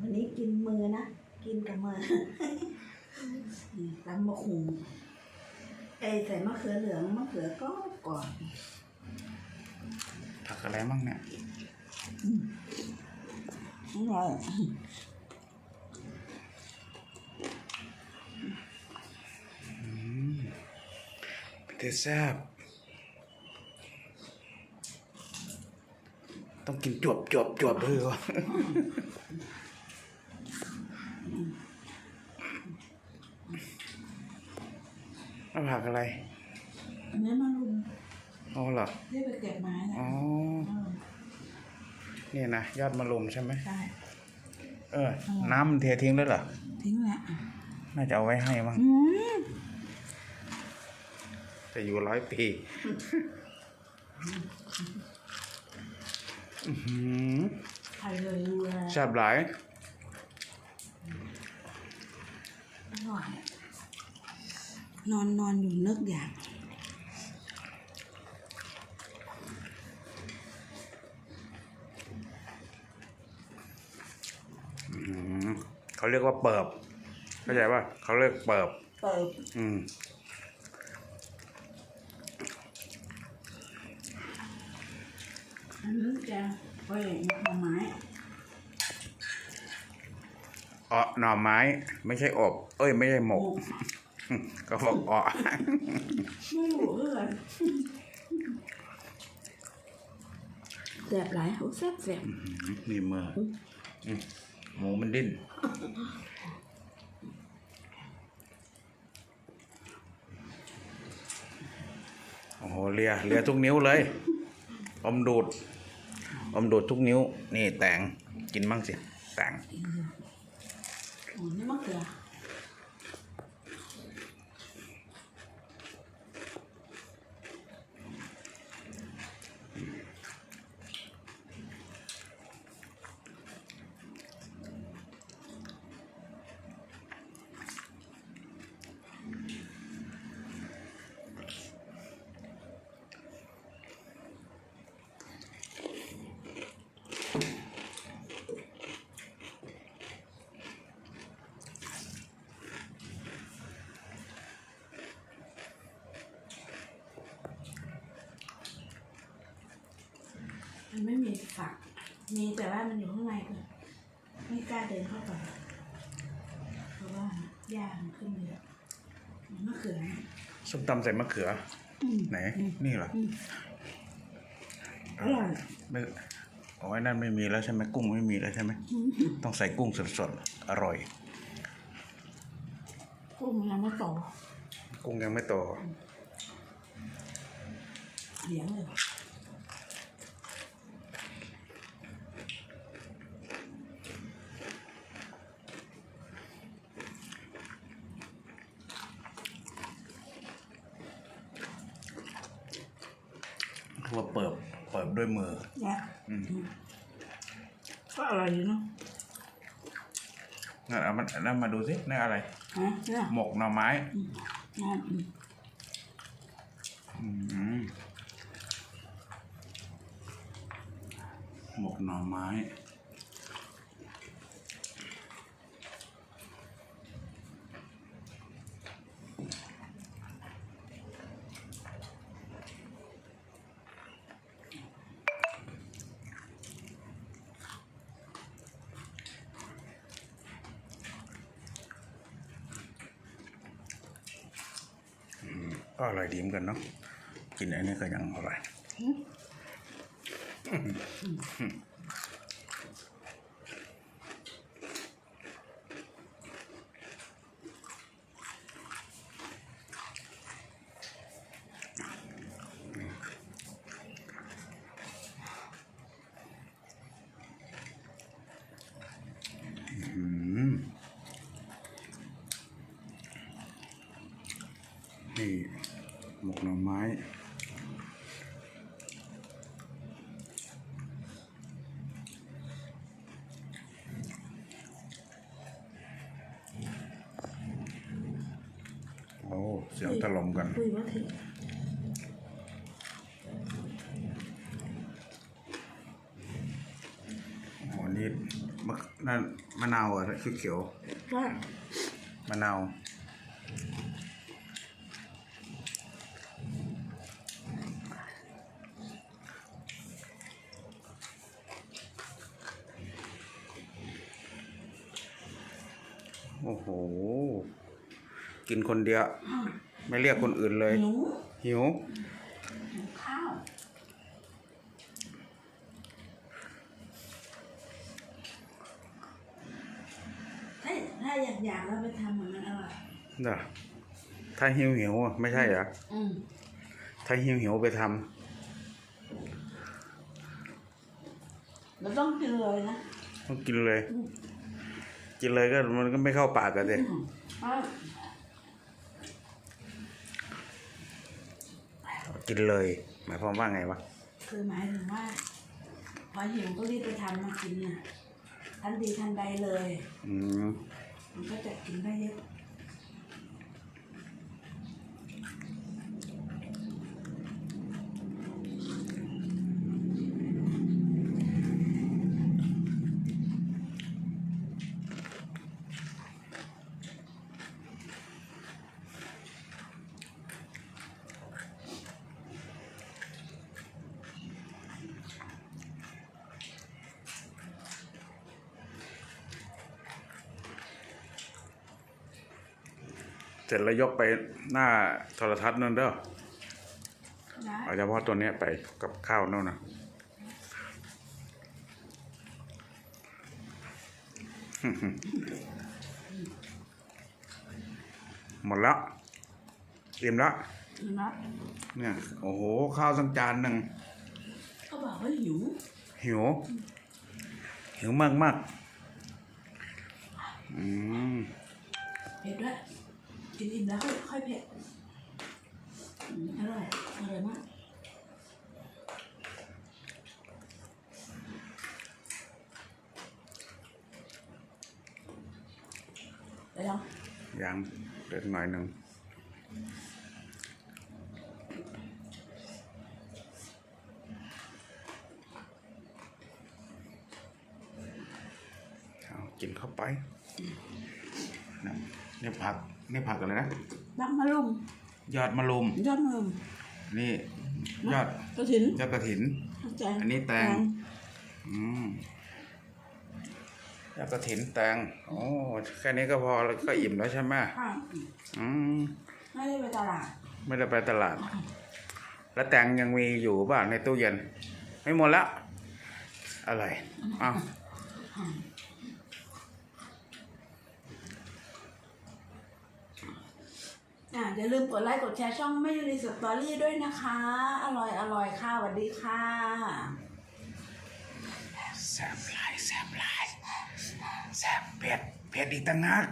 วันนี้กินมือนะ กินกับมือนี่ตำมะขุงไอยใส่มะเขือเหลืองมะเขือก็ก่อนผักอะไรมั่งเนี่ยอร่อยเทแซ่บต้องกินจวบจวบจวบเลย วะแล้วผักอะไรอันนี้มาลุมอ๋อเหรอได้ไปเก็บไม้นะอ๋อเออเนี่ยนะยอดมะรุมใช่ไหมใช่เออ น้ำมันเททิ้งแล้วเหรอทิ้งละน่าจะเอาไว้ให้มั้งอืมจะอยู่ร้อยปีอื้อหือใครเลยรู้เลยแซ่บหลายอร่อย นอนนอนอยู่นึกอยากอืมเขาเรียกว่าเปิบเข้าใจป่ะเขาเรียกเปิบเปิดอืมอันนี้จะไปหน่อไม้เอ๋อหน่อไม้ ไม่ใช่อบ เอ้ย ไม่ใช่หมก ก็บอกเอ๋อไม่รู้เรื่องแสบหลายโอ้แสบแสบนี่มืออืมหมูมันดิ้นโอ้โหเลียเลียทุกนิ้วเลย อมดูด อมดูดทุกนิ้ว นี่แตงกินบ้างสิ แตง มันไม่มีฝัก มีแต่ว่ามันอยู่ข้างในเลยไม่กล้าเดินเข้าไป เพราะว่าหญ้ามันขึ้นเยอะมะเขือนะส้มตำใส่มะเขืออืมไหน นี่เหรออร่อย ไม่โอ้ยนั่นไม่มีแล้วใช่ไหมกุ้งไม่มีแล้วใช่ไหมต้องใส่กุ้งสดๆอร่อย กุ้งมันยังไม่โตกุ้งยังไม่โตเลี้ยงเลย ว่าเปิบเปิบด้วยมือเนี่ยอืม ก็อร่อยดีเนาะงั้นเอามันนั่นมาดูสินั่นอะไร ฮะเนี่ยหมกหน่อไม้งานอืมอืมหมกหน่อไม้ ก็อร่อยดีเหมือนกันเนาะกินอันนี้ก็ยังอร่อย นี่หมกหน่อไม้โอ้เสียงถล่มกัน คุยว่าถึงโอ้นี่มะนั่นมะนาวอะคือเขียวมะนาว โอ้โห กินคนเดียว ไม่เรียกคนอื่นเลยหนูหิวหิวข้าว ถ้าถ้าอยากอยากๆแล้วไปทำเหมือนมันอร่อยเด้อถ้าหิวหิวอะไม่ใช่เหรออืมถ้าหิวหิวไปทเราต้องกินเลยนะำต้องกินเลย กินเลยก็มันก็ไม่เข้าปากกันสิอืมเพราะกินเลย หมายความว่าไงวะ คือหมายถึงว่า พอหิวก็รีบไปทำมากินน่ะทันทีทันใดเลย อืมมันก็จะกินได้เยอะ เสร็จแล้วยกไปหน้าโทรทัศน์นั่นเด้อนะเอาเฉพาะตัวเนี้ยไปกับข้าวนั่นนะหมดแล้วอิ่มแล้วนะเนี่ยโอ้โหข้าวสังจานหนึ่งก็บอกว่าหิวหิว หิวมากมากๆอืมเผ็ดด้วย กินอิ่มแล้วค่อยค่อยเผ็ดอร่อย อร่อยมากเดี๋ยวลองยังเด็กหน่อยหนึ่งกินเข้าไปนะนี่ผัก นี่ผักอะไรนะบักมะลุมยอดมะลุมยอดมะลุมนี่ ยอดกระถินยอดกระถินแตงอันนี้แตงอืมยอดกระถินแตงโอ้แค่นี้ก็พอแล้วก็อิ่มแล้วใช่ไหมค่ะอืมไม่ได้ไปตลาด ไม่ได้ไปตลาด แล้วแตงยังมีอยู่บ้างในตู้เย็น ไม่หมดแล้วอะไรอ้าว อ่าอย่าลืมกดไลค์กดแชร์ช่องไม่ยูรีสตอรี่ด้วยนะคะ อร่อยอร่อยค่ะสวัสดีค่ะแซมไลายแซมไลายแซมเป็ดเป็ดอีกต่างหาก